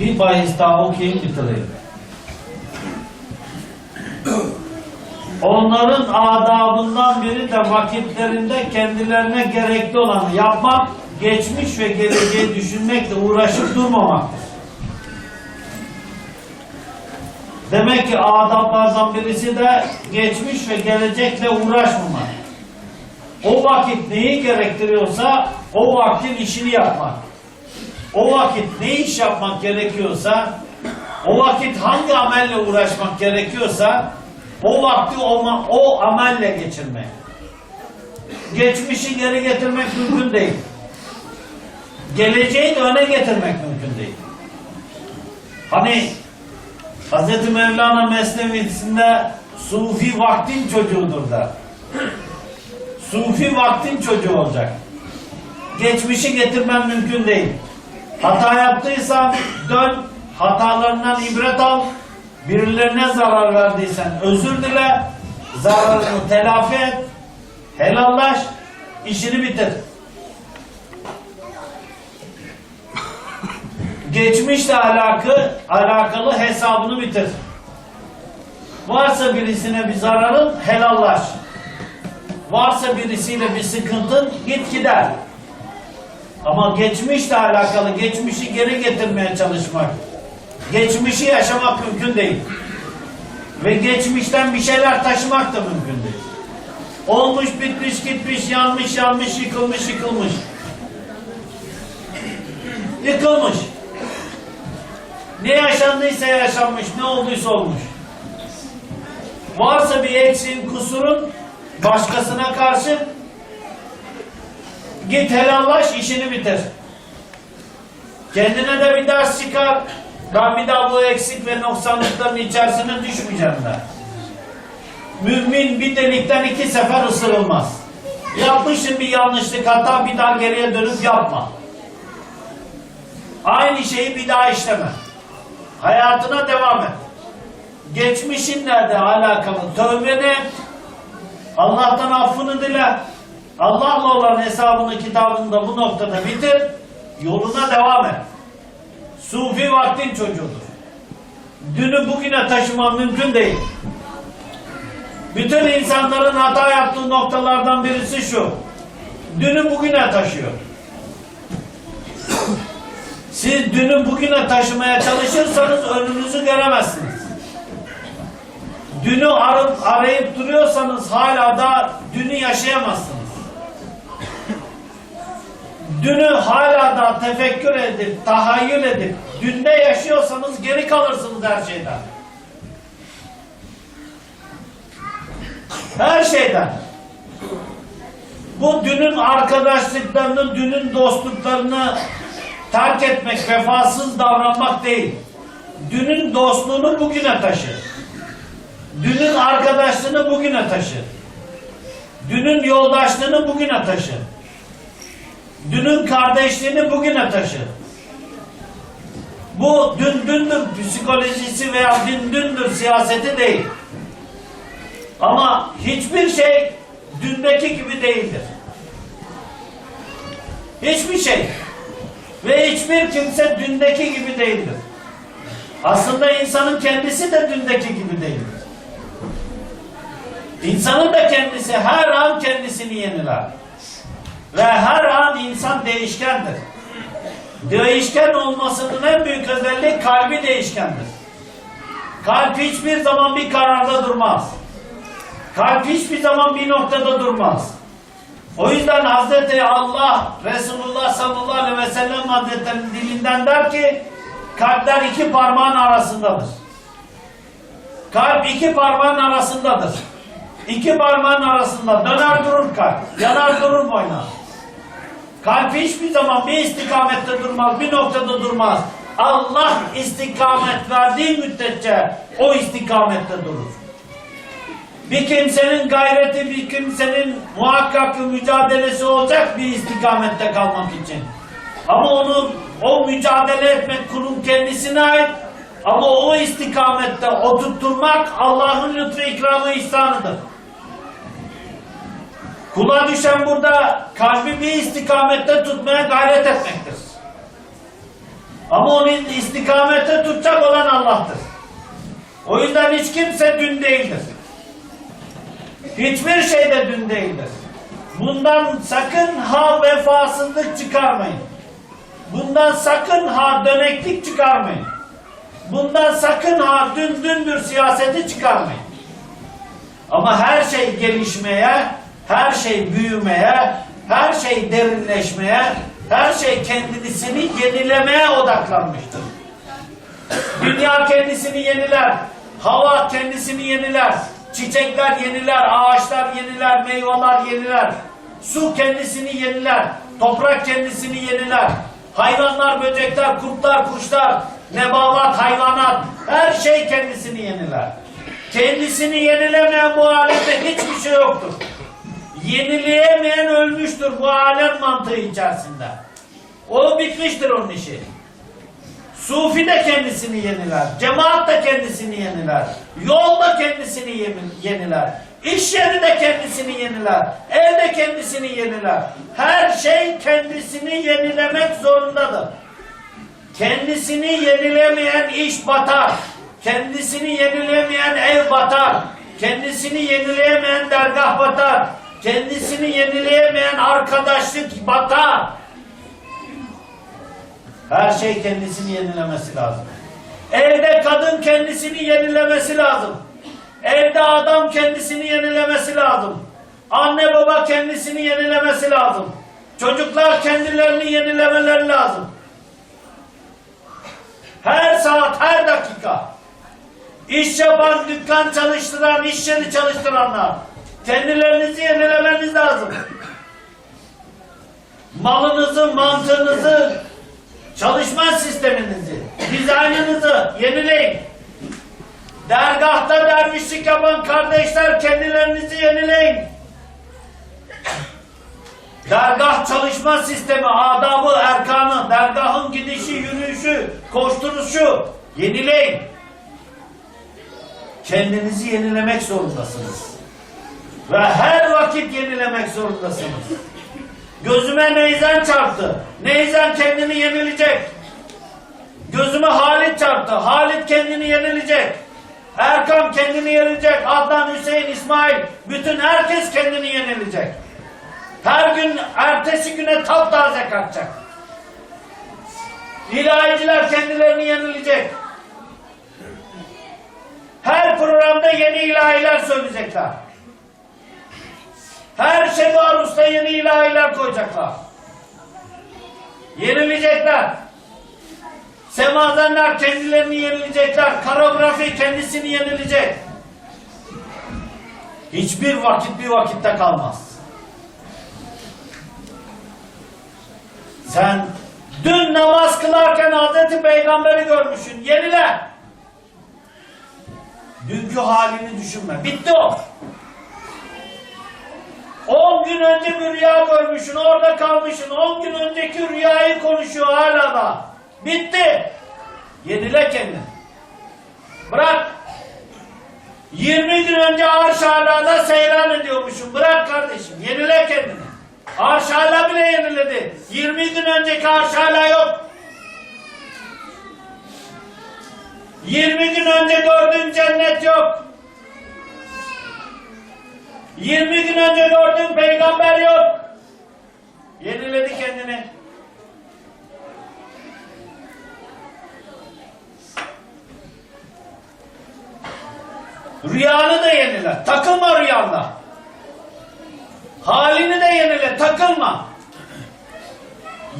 Bir bahis daha okuyayım bitireyim. Onların adabından biri de vakitlerinde kendilerine gerekli olanı yapmak, geçmiş ve geleceği düşünmekle uğraşıp durmamaktır. Demek ki adaplardan birisi de geçmiş ve gelecekle uğraşmamak. O vakit neyi gerektiriyorsa o vaktin işini yapmak. O vakit ne iş yapmak gerekiyorsa, o vakit hangi amelle uğraşmak gerekiyorsa, o vakti o, o amelle geçirmek. Geçmişi geri getirmek mümkün değil. Geleceği de öne getirmek mümkün değil. Hani Hz. Mevlana Mesnevisinde Sufi vaktin çocuğudur der. Sufi vaktin çocuğu olacak. Geçmişi getirmen mümkün değil. Hata yaptıysan dön, hatalarından ibret al. Birilerine zarar verdiysen özür dile, zararını telafi et, helallaş, işini bitir. Geçmişle alakalı, alakalı hesabını bitir. Varsa birisine bir zararın helallaş. Varsa birisiyle bir sıkıntın git gider. Ama geçmişle alakalı geçmişi geri getirmeye çalışmak, geçmişi yaşamak mümkün değil. Ve geçmişten bir şeyler taşımak da mümkün değil. Olmuş, bitmiş, gitmiş, yanmış, yanmış, yıkılmış, yıkılmış. Yıkılmış. Ne yaşandıysa yaşanmış, ne olduysa olmuş. Varsa bir eksiğin, kusurun başkasına karşı Git helallaş işini bitir. Kendine de bir ders çıkar. Ben bir daha bu eksik ve noksanlıkların içerisine düşmeyeceğim de. Mümin bir delikten iki sefer ısırılmaz. Yapmışsın bir yanlışlık hata bir daha geriye dönüp yapma. Aynı şeyi bir daha işleme. Hayatına devam et. Geçmişinle de alakalı tövbeni et. Allah'tan affını dile. Allah'la olan hesabını kitabını da bu noktada bitir. Yoluna devam et. Sufi vaktin çocuğudur. Dünü bugüne taşıman mümkün değil. Bütün insanların hata yaptığı noktalardan birisi şu. Dünü bugüne taşıyor. Siz dünü bugüne taşımaya çalışırsanız önünüzü göremezsiniz. Dünü arayıp, arayıp duruyorsanız hala da dünü yaşayamazsınız. Dünü hala da tefekkür edip, tahayyül edip, dünde yaşıyorsanız geri kalırsınız her şeyden. Her şeyden. Bu dünün arkadaşlıklarını, dünün dostluklarını terk etmek, vefasız davranmak değil. Dünün dostluğunu bugüne taşı. Dünün arkadaşlığını bugüne taşı. Dünün yoldaşlığını bugüne taşı. Dünün kardeşliğini bugüne taşı. Bu dün dündür psikolojisi veya dün dündür siyaseti değil. Ama hiçbir şey dündeki gibi değildir. Hiçbir şey. Ve hiçbir kimse dündeki gibi değildir. Aslında insanın kendisi de dündeki gibi değildir. İnsanın da kendisi her an kendisini yeniler. Ve her an insan değişkendir. Değişken olmasının en büyük özelliği kalbi değişkendir. Kalp hiçbir zaman bir kararda durmaz. Kalp hiçbir zaman bir noktada durmaz. O yüzden Hazreti Allah Resulullah sallallahu aleyhi ve sellem Hazretleri'nin dilinden der ki kalpler iki parmağın arasındadır. Kalp iki parmağın arasındadır. İki parmağın arasında döner durur kalp, yanar durur boynar. Kalp hiçbir zaman bir istikamette durmaz, bir noktada durmaz. Allah istikamet verdiği müddetçe o istikamette durur. Bir kimsenin gayreti, bir kimsenin muhakkak mücadelesi olacak bir istikamette kalmak için. Ama onu o mücadele etmek kulun kendisine ait. Ama o istikamette oturtturmak Allah'ın lütfu ikramı ihsanıdır. Kula düşen burada kalbi bir istikamette tutmaya gayret etmektir. Ama onun istikamete tutacak olan Allah'tır. O yüzden hiç kimse dün değildir. Hiçbir şey de dün değildir. Bundan sakın ha vefasızlık çıkarmayın. Bundan sakın ha döneklik çıkarmayın. Bundan sakın ha dün dündür siyaseti çıkarmayın. Ama her şey gelişmeye, her şey büyümeye, her şey derinleşmeye, her şey kendisini yenilemeye odaklanmıştır. Dünya kendisini yeniler, hava kendisini yeniler, çiçekler yeniler, ağaçlar yeniler, meyveler yeniler, su kendisini yeniler, toprak kendisini yeniler, hayvanlar, böcekler, kurtlar, kuşlar, nebavat, hayvanat, her şey kendisini yeniler. Kendisini yenilemeyen bu alemde hiçbir şey yoktur. Yenileyemeyen ölmüştür bu alem mantığı içerisinde. O bitmiştir onun işi. Sufi de kendisini yeniler. Cemaat da kendisini yeniler. Yol da kendisini yeniler. İş yeri de kendisini yeniler. Ev de kendisini yeniler. Her şey kendisini yenilemek zorundadır. Kendisini yenilemeyen iş batar. Kendisini yenilemeyen ev batar. Kendisini yenileyemeyen dergah batar. Kendisini yenileyemeyen arkadaşlık batar. Her şey kendisini yenilemesi lazım. Evde kadın kendisini yenilemesi lazım. Evde adam kendisini yenilemesi lazım. Anne baba kendisini yenilemesi lazım. Çocuklar kendilerini yenilemeleri lazım. Her saat, her dakika. İş yapan, dükkan çalıştıran, iş yeri çalıştıranlar. Kendilerinizi lazım. Malınızı, mantığınızı, çalışma sisteminizi, dizaynınızı yenileyin. Dergahta dervişlik yapan kardeşler kendilerinizi yenileyin. Dergah çalışma sistemi, adabı, erkanı, dergahın gidişi, yürüyüşü, koşturuşu yenileyin. Kendinizi yenilemek zorundasınız. Ve her vakit yenilemek zorundasınız. Gözüme neyzen çarptı. Neyzen kendini yenilecek. Gözüme Halit çarptı. Halit kendini yenilecek. Erkan kendini yenilecek. Adnan, Hüseyin, İsmail. Bütün herkes kendini yenilecek. Her gün ertesi güne taptaze kalkacak. İlahiciler kendilerini yenilecek. Her programda yeni ilahiler söyleyecekler. Her şey var usta yeni ilahiler koyacaklar. Yenilecekler. Semazenler kendilerini yenilecekler. Karografi kendisini yenilecek. Hiçbir vakit bir vakitte kalmaz. Sen dün namaz kılarken Hazreti Peygamber'i görmüşsün. Yenile. Dünkü halini düşünme. Bitti o. 10 gün önce bir rüya görmüşsün, orada kalmışsın. 10 gün önceki rüyayı konuşuyor hala da. Bitti. Yenile kendini. Bırak. 20 gün önce arş alada seyran ediyormuşsun. Bırak kardeşim. Yenile kendini. Arş bile yeniledi. 20 gün önceki arş yok. 20 gün önce gördüğün cennet yok. 20 gün önce gördüğün peygamber yok. Yeniledi kendini. Rüyanı da yenile. Takılma rüyanda. Halini de yenile. Takılma.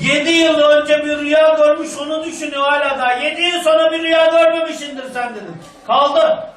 Yedi yıl önce bir rüya görmüş onu düşünüyor hala da. Yedi yıl sonra bir rüya görmemişsindir sen dedim. Kaldı.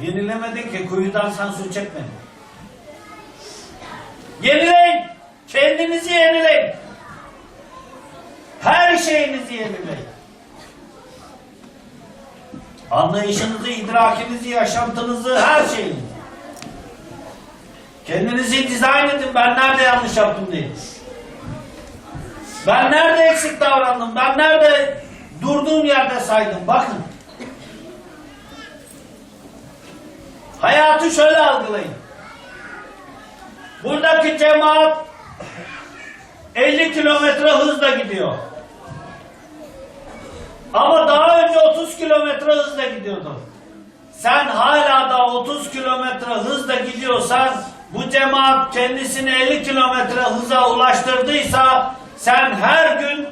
Yenilemedin ki kuyudan sen su çekmedin. Yenileyin. Kendinizi yenileyin. Her şeyinizi yenileyin. Anlayışınızı, idrakinizi, yaşantınızı, her şeyinizi. Kendinizi dizayn edin. Ben nerede yanlış yaptım diye. Ben nerede eksik davrandım? Ben nerede durduğum yerde saydım? Bakın. Hayatı şöyle algılayın. Buradaki cemaat 50 kilometre hızla gidiyor. Ama daha önce 30 kilometre hızla gidiyordun. Sen hala da 30 kilometre hızla gidiyorsan bu cemaat kendisini 50 kilometre hıza ulaştırdıysa sen her gün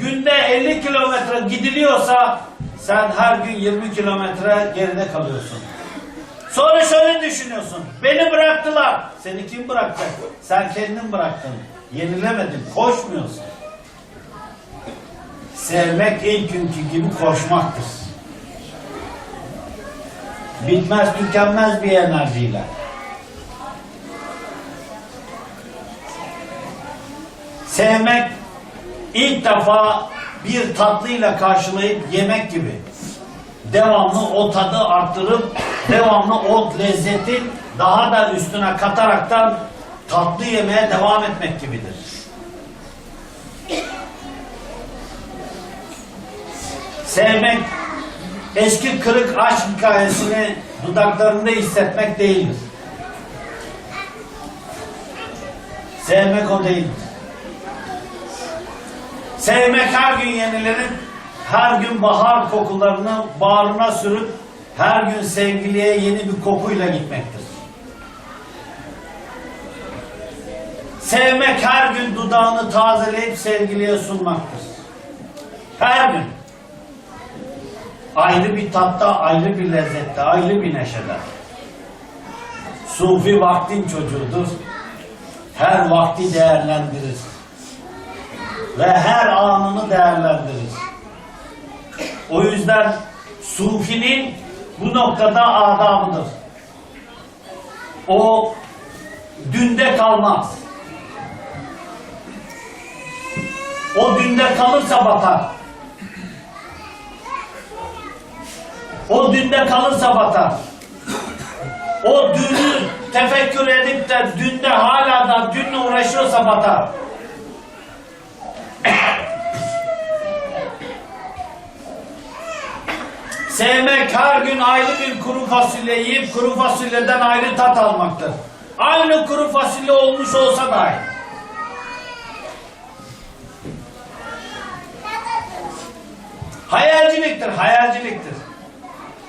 günde 50 kilometre gidiliyorsa sen her gün 20 kilometre geride kalıyorsun. Sonra şöyle düşünüyorsun. Beni bıraktılar. Seni kim bıraktı? Sen kendin bıraktın. Yenilemedin. Koşmuyorsun. Sevmek ilk günkü gibi koşmaktır. Bitmez tükenmez bir enerjiyle. Sevmek ilk defa bir tatlıyla karşılayıp yemek gibi. Devamlı o tadı arttırıp devamlı o lezzeti daha da üstüne kataraktan tatlı yemeye devam etmek gibidir. Sevmek eski kırık aşk hikayesini dudaklarında hissetmek değildir. Sevmek o değildir. Sevmek her gün yenilenip her gün bahar kokularını bağrına sürüp her gün sevgiliye yeni bir kokuyla gitmektir. Sevmek her gün dudağını tazeleyip sevgiliye sunmaktır. Her gün. Ayrı bir tatta, ayrı bir lezzette, ayrı bir neşede. Sufi vaktin çocuğudur. Her vakti değerlendirir. Ve her anını değerlendirir. O yüzden Sufi'nin bu noktada adabıdır. O dünde kalmaz. O dünde kalırsa batar. O dünde kalırsa batar. O dünü tefekkür edip de dünde hala da dünle uğraşıyorsa batar. Sevmek her gün ayrı bir kuru fasulye yiyip kuru fasulyeden ayrı tat almaktır. Aynı kuru fasulye olmuş olsa dahi. Hayalciliktir, hayalciliktir.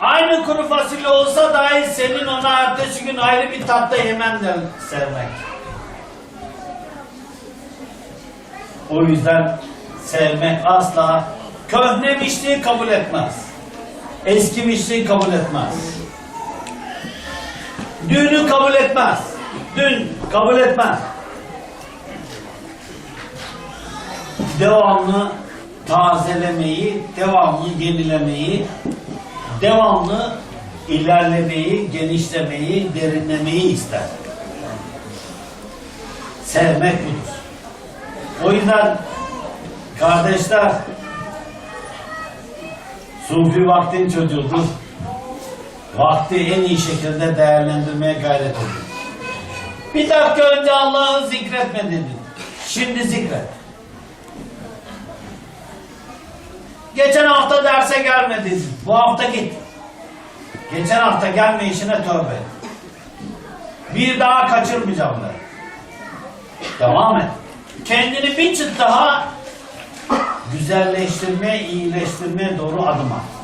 Aynı kuru fasulye olsa dahi senin ona ertesi gün ayrı bir tatta yemendir sevmek. O yüzden sevmek asla köhnemişliği kabul etmez. Eskimişliği kabul etmez. Dünü kabul etmez. Dün kabul etmez. Devamlı tazelemeyi, devamlı yenilemeyi, devamlı ilerlemeyi, genişlemeyi, derinlemeyi ister. Sevmek budur. O yüzden kardeşler Sufi vaktin çocuğudur. Vakti en iyi şekilde değerlendirmeye gayret edin. Bir dakika önce Allah'ı zikretme dedin. Şimdi zikret. Geçen hafta derse gelmedin. Bu hafta git. Geçen hafta gelme işine tövbe et. Bir daha kaçırmayacağım ben. Devam et. Kendini bir çıt daha güzelleştirmeye, iyileştirmeye doğru adım at.